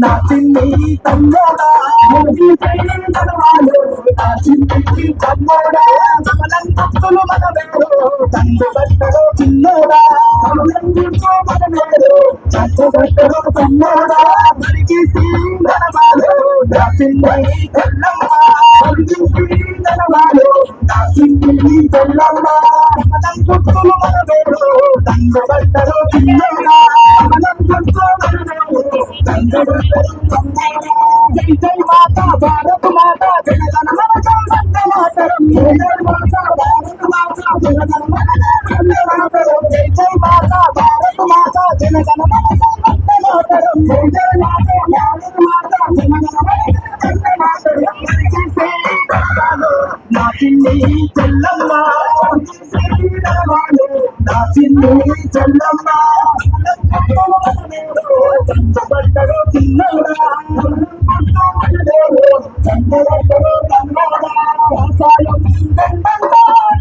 నా చిన్ని తమ్ముడా ముగి సైనం తనవాడు నా చిన్ని తమ్ముడా సమలం తప్పులు మన వెళ్ళు తండ్రి బట్టలు చిన్నోడా సమలం జై జై మాతా భారత మాతా జనగణ మనకం వందే చెల్లమ్మ. నా చిన్ని చెల్లమ్మ. చంపబడ్డరు చిన్నోడా. చంపబడ్డరు తన్నోడా.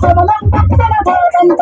చమలం పక్కన భోగంత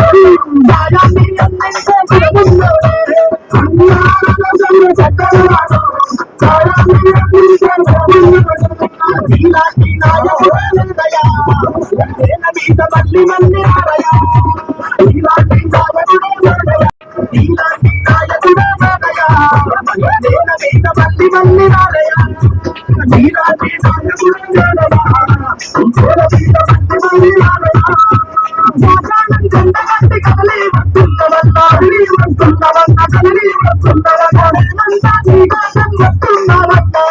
మళ్ళీ మళ్ళీ ఆరయా ఇలాంటి నాయకుడే ఇలాంటి నాయకుడే జగయా నేల మీద మళ్ళీ మళ్ళీ ఆరయా ఇలాంటి నాయకుడే జగయా నేల మీద మళ్ళీ మళ్ళీ ఆరయా సాధారణ జెండగట్టి కదలి వస్తున్నవన్న కదిలి వస్తున్నవన్నా కదిలి వస్తున్నవన్నా హేమంతా నీ కోసం వస్తున్నవన్నా వస్తున్నవన్నా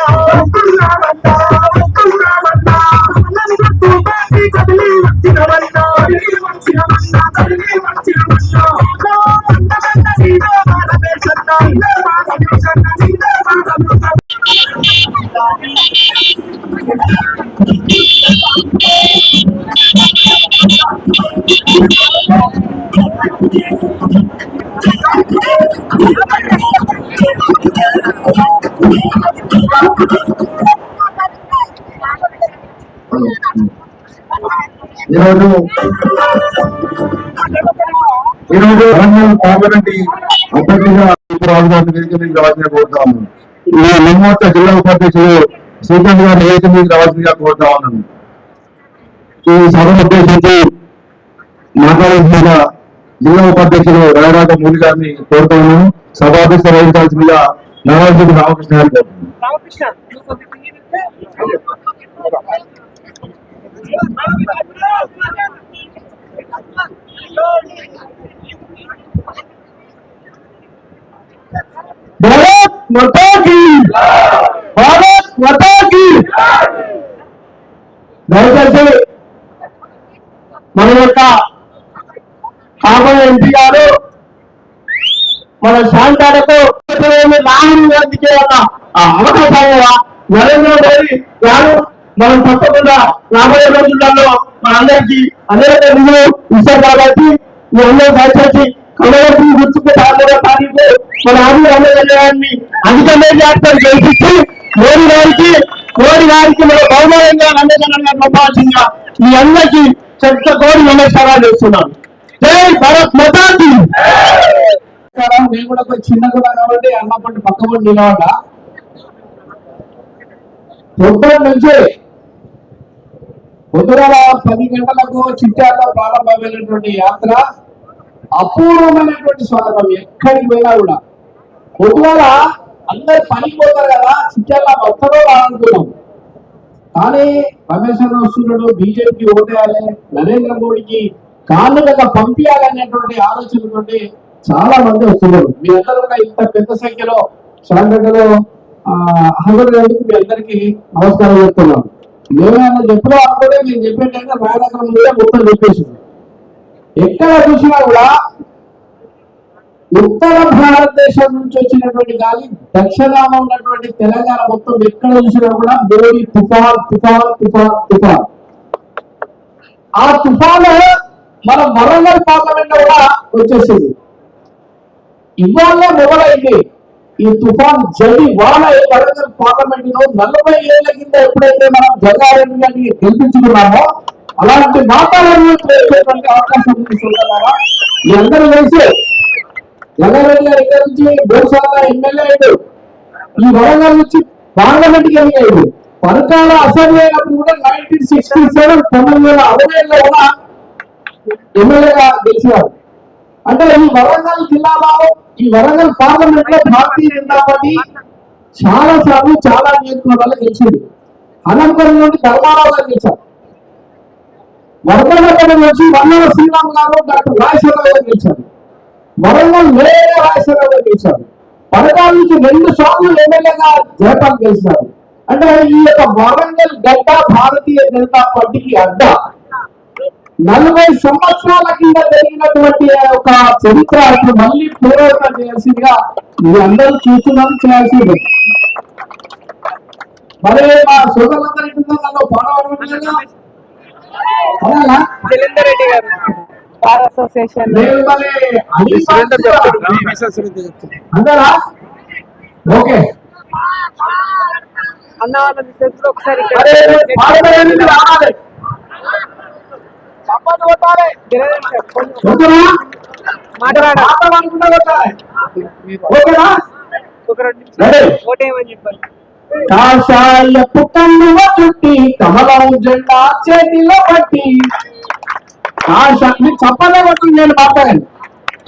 ఈరోజు ఈరోజు వరంగల్ పార్లమెంట్ అభ్యర్థిగా రాజు వేదిక మీద రావాల్సిన కోరుతాము. ఈ జిల్లా ఉపాధ్యక్షులు శ్రీకాంత్ గారిని వేదిక మీద రావాల్సిందిగా కోరుతా ఉన్నాను ఈ సభను ఉద్దేశించి మాట్లాడాల్సిందిగా జిల్లా ఉపాధ్యక్షులు రాయరాజ మూలి గారిని కోరుతా ఉన్నాను సభాధ్యక్ష వహించాల్సిందిగా నారాయణ రామకృష్ణ గారిని కోరుతున్నాను రామకృష్ణ నువ్వు కొద్దిగా తిరిగి భారత్ మాతా కీ భారత్ మాతా కీ దయచేసి మన యొక్క కాబోయే ఎంపీ గారు మన శాంతాలకు రాహుల్ గాంధీకి ఉన్న నరేంద్ర మోడీ గారు మనం తప్పకుండా రాబోయే రోజులలో మనందరికీ అనేక నిధులు ఇస్తారు కాబట్టి మీ అందరూ దయచేసి కమలకి గుర్తుకు తామర తారీఖు మన ఆది రామచంద్రాన్ని అధికమే జాతర గెలిపించి మోడీ గారికి కోడి గారికి మన బహుమానంగా రామచంద్ర పంపాల్సిందిగా మీ అందరికీ చెత్త కోడి నమస్కారాలు చేస్తున్నాను. జై భారత్ మతాకి! నేను కూడా చిన్న కూడా కాబట్టి అన్నప్పటి పక్క పడి నిలబడ్డ. పొద్దున నుంచి పొద్దున పది గంటలకు చిట్టాల్లో ప్రారంభమైనటువంటి యాత్ర అపూర్వమైనటువంటి స్వాగతం. ఎక్కడికి పోయినా కూడా. పొద్దున అందరు పనికి పోతారు కదా చిట్టాల్లో వస్తారో రానుకున్నాం కానీ రమేష్ వస్తున్నాడు బీజేపీకి ఓటేయాలి నరేంద్ర మోడీకి కానుకగా పంపించాలనేటువంటి ఆలోచనతోటి చాలా మంది వస్తున్నారు. మీరందరూ కూడా ఇంత పెద్ద సంఖ్యలో శాంతలో హాజరైనందుకు మీ అందరికీ నమస్కారం చెప్తున్నాను. ఏమైనా చెప్పినా అనుకుంటే నేను చెప్పేటంటే రాయనగరం మీద మొత్తం చెప్పేసింది. ఎక్కడ చూసినా కూడా ఉత్తర భారతదేశం నుంచి వచ్చినటువంటి గాలి దక్షిణాన ఉన్నటువంటి తెలంగాణ మొత్తం ఎక్కడ చూసినా కూడా బోరి తుఫాన్ తుఫాన్ తుఫాన్ తుఫాన్. ఆ తుఫాను మన వరంగల్ పార్లమెంట్ కూడా వచ్చేసింది. ఇవాళ మొదలైంది. ఈ తుఫాన్ జడి వాళ్ళ వరంగల్ పార్లమెంట్లో నలభై ఏళ్ళ కింద ఎప్పుడైతే మనం జగారెడ్డి గారిని గెలిపించుకున్నామో అలాంటి వాతావరణం చేసేటువంటి అవకాశం ఉంది సోదరులారా. మీ అందరూ తెలుసు జగారెడ్డి గారి దగ్గర నుంచి మూడుసార్లు ఎమ్మెల్యే అయ్యాడు ఈ వరంగల్ నుంచి పార్లమెంట్కి ఎదిగాడు పరకాల అసెంబ్లీ అయినప్పుడు కూడా నైన్టీన్ సిక్స్టీ సెవెన్ పంతొమ్మిది అరవై అరవైలో కూడా ఎమ్మెల్యేగా గెలిచారు అంటే ఈ వరంగల్ జిల్లాలో ఈ వరంగల్ పార్లమెంట్లో భారతీయ జనతా పార్టీ చాలా సార్లు చాలా నియోజకవర్గాలు గెలిచింది. అనంతరం నుండి ధర్మారావు గారు గెలిచారు వరంగల్ నుంచి వన్నవ శ్రీరామ్ గారు డాక్టర్ రాజశేఖర గారు గెలిచారు. వరంగల్ వేరే రాజశేఖర గారు గెలిచారు. పథకాల నుంచి రెండు సార్లు ఎమ్మెల్యేగా జయపాల్ గెలిచారు. అంటే ఈ యొక్క వరంగల్ గడ్డ భారతీయ జనతా పార్టీకి అడ్డ. నలభై సంవత్సరాల కింద జరిగినటువంటి ఒక చరిత్ర ఇప్పుడు మళ్ళీ పునరావృతం చేయాల్సిందిగా మీ అందరూ చూస్తున్నారు చేయాల్సింది. మరి మా సోదరులందరూ ఇంట్లో నన్ను పాడవడం ఓకే. అన్న వాళ్ళ ఒకసారి రావాలి? కాషాయ పుట్టన్నువ చుట్టి కమలం జెండా చేతిలో పట్టి కాష మీరు చెప్పలే నేను మాట్లాడండి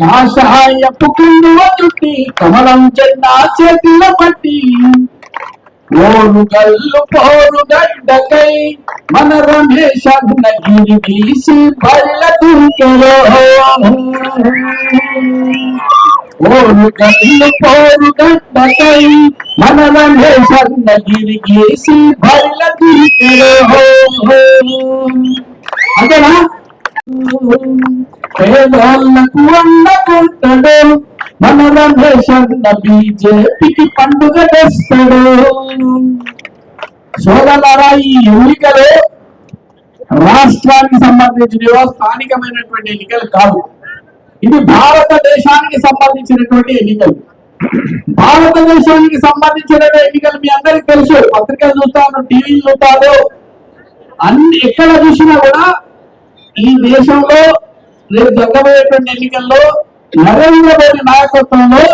కాషాయ పుట్టన్నువ చుట్టి కమలం జెండా చేతిలో పట్టి. ఓరుగల్లు పోరు గడ్డకై మన రమేష్ అన్నగిరి గీసి బల్ల దుంకెలో ఓరు పోరు గడ్డకై మన రమేష్ అన్నగిరి గీసి బల్ల దుంకెలో అంతేనా పేదోళ్ళకు వండకుంటాడు మన బీజేపీకి పండుగ తెస్తాడు సోదరులారా ఈ ఎన్నికలు రాష్ట్రానికి సంబంధించినవో స్థానికమైనటువంటి ఎన్నికలు కాదు. ఇది భారతదేశానికి సంబంధించినటువంటి ఎన్నికలు. భారతదేశానికి సంబంధించిన ఎన్నికలు మీ అందరికి తెలుసు. పత్రికలు చూస్తాను టీవీలు చూస్తాను. అన్ని ఎక్కడ చూసినా కూడా ఈ దేశంలో రేపు జరగబోయేటువంటి ఎన్నికల్లో నరేంద్ర మోడీ నాయకత్వంలో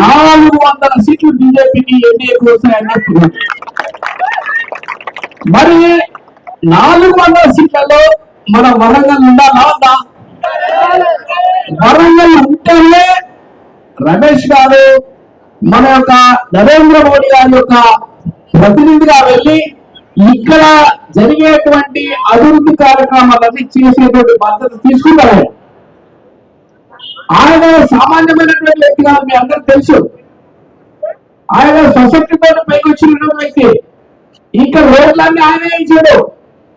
నాలుగు వందల సీట్లు బీజేపీకి ఎన్డీఏకి వస్తాయని చెప్తున్నారు. మరి నాలుగు వందల సీట్లలో మన వరంగల్ ఉండాలా ఉందా? వరంగల్ ఉంటేనే రమేష్ గారు మన యొక్క నరేంద్ర మోడీ గారి యొక్క ప్రతినిధిగా వెళ్ళి ఇక్కడ జరిగేటువంటి అభివృద్ధి కార్యక్రమాలన్నీ చేసేటువంటి బాధ్యత తీసుకుంటారు ఆయన సామాన్యమైనటువంటి వ్యక్తి కాదు మీ అందరికి తెలుసు. ఆయన సొసైటీతో పైకి వచ్చిన వ్యక్తి. ఇక్కడ రోడ్లన్నీ ఆయనే ఇచ్చాడు.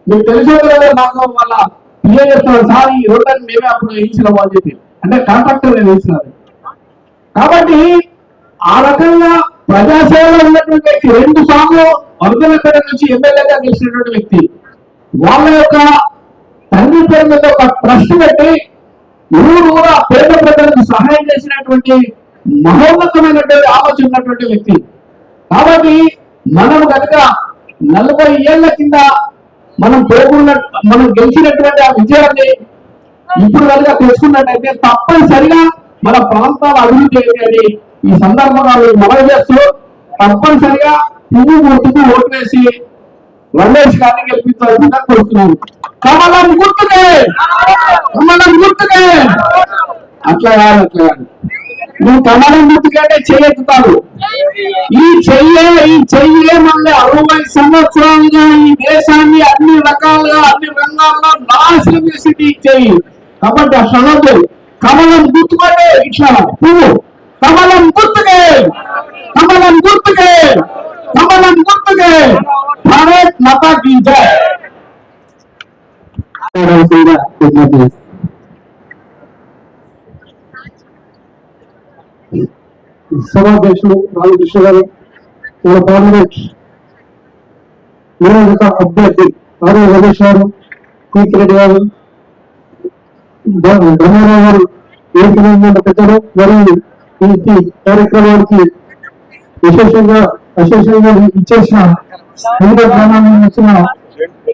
మీకు తెలిసే కదా నాకు వాళ్ళ పిల్లలు చెప్తారు సార్ ఈ రోడ్లన్నీ మేమే అప్పుడు వేయించినాము అని చెప్పి. అంటే కాంట్రాక్టర్ వేసినారు కాబట్టి ఆ రకంగా ప్రజాసేవలో ఉన్నటువంటి వ్యక్తి రెండు సార్లు వరదలపేట నుంచి ఎమ్మెల్యేగా గెలిచినటువంటి వ్యక్తి వాళ్ళ యొక్క తండ్రి పేరు మీద ఒక ట్రస్ట్ పెట్టి ఊరు పేద ప్రజలకు సహాయం చేసినటువంటి మహోన్నతమైనటువంటి ఆలోచన ఉన్నటువంటి వ్యక్తి. కాబట్టి మనం కనుక నలభై ఏళ్ళ కింద మనం పేర్కొన్న మనం గెలిచినటువంటి ఆ విజయాన్ని ఇప్పుడు కనుక తెలుసుకున్నట్టయితే తప్పనిసరిగా మన ప్రాంతాల అభివృద్ధి అని ఈ సందర్భంగా మీరు మనవి చేస్తూ తప్పనిసరిగా పువ్వు గుర్తుకు ఓటు వేసి రమేష్ గారిని గెలిపించాల్సిందిగా కోరుతున్నాను. కమలం గుర్తుకే! కమలం గుర్తుకే! అట్లా కాదు అట్లా కాదు. నువ్వు కమలం గుర్తుకంటే చేయెత్తుతావు ఈ చెయ్యే ఈ చెయ్యే మళ్ళీ అరవై సంవత్సరాలుగా ఈ దేశాన్ని అన్ని రకాలుగా అన్ని రంగాల్లో నాశనం చేసి ఈ చెయ్యి. కాబట్టి ఆ కమలం గుర్తుకుంటే ఇట్లా పువ్వు. కమలం గుర్తుకే! కమలం గుర్తుకే! కమలం గుర్తుకే భారత్ మాతా కీ జై సభాధ్యక్షులు రామకృష్ణ గారు మన పార్లమెంట్ నియోజక అభ్యర్థి ఆర్య రమేష్ గారు పీక్ రెడ్డి గారు ధర్మారావు గారు ఏకమైన పెద్దలు మరియు ఈ ఈ కార్యక్రమానికి విశేషంగా అశేషంగా ఇచ్చేసిన వివిధ గ్రామాల నుంచి వచ్చిన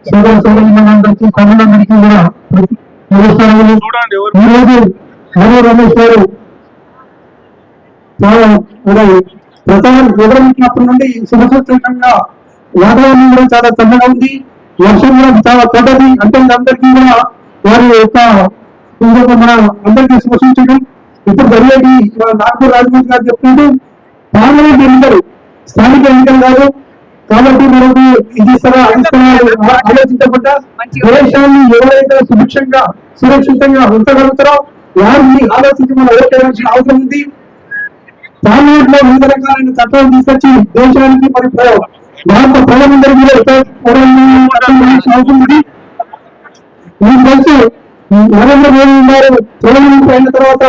సోదర సోదరులందరికీ కొండలందరికీ కూడా నమస్కారములు ఈరోజు హరి రమేష్ గారు? వివరించినప్పటి నుండి శుభసూచకంగా వాతావరణం కూడా చాలా చల్లగా ఉంది. వర్షం కూడా చాలా పడ్డది అంటే అందరికీ కూడా వారి యొక్క మన అందరికీ శుభసూచకం ఇప్పుడు జరిగేది నాగపూర్ రాజమూర్తి గారు చెప్తుంటూ పార్లమెంట్ ఎన్నికలు స్థానిక ఎన్నికలు కాదు. కాబట్టి మనకు ఇది ఇస్తారా ఆలోచించకుండా దేశాన్ని ఎవరైతే సుభిక్షంగా సురక్షితంగా ఉంచగలుగుతారో వారిని ఆలోచించి మనం ఓటేయాల్సిన అవసరం ఉంది. పార్లమెంట్లో వివిధ రకాలైన చట్టాలు తీసుకొచ్చి దేశానికి మరి భారత అవసరం ఉంది. మీకు తెలుసు నరేంద్ర మోడీ గారు ప్రధానమంత్రి అయిన తర్వాత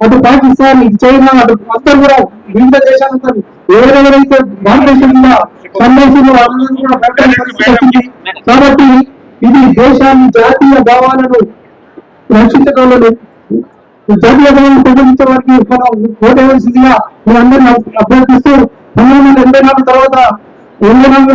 అటు పాకిస్తాన్ ఇటు చైనా అటు అందరూ కూడా వివిధ దేశాలంతా ఎవరెవరైతే భారతదేశం మీద వాళ్ళందరూ కాబట్టి ఇది దేశాన్ని జాతీయ భావాలను రక్షించడంలో జాతీయ భావాలను ప్రకటించడానికి మనం ఓటేయవలసిందిగా మీరందరినీ అభ్యర్థిస్తూ పంతొమ్మిది వందల ఎనభై నాలుగు తర్వాత ఎనభై నాలుగు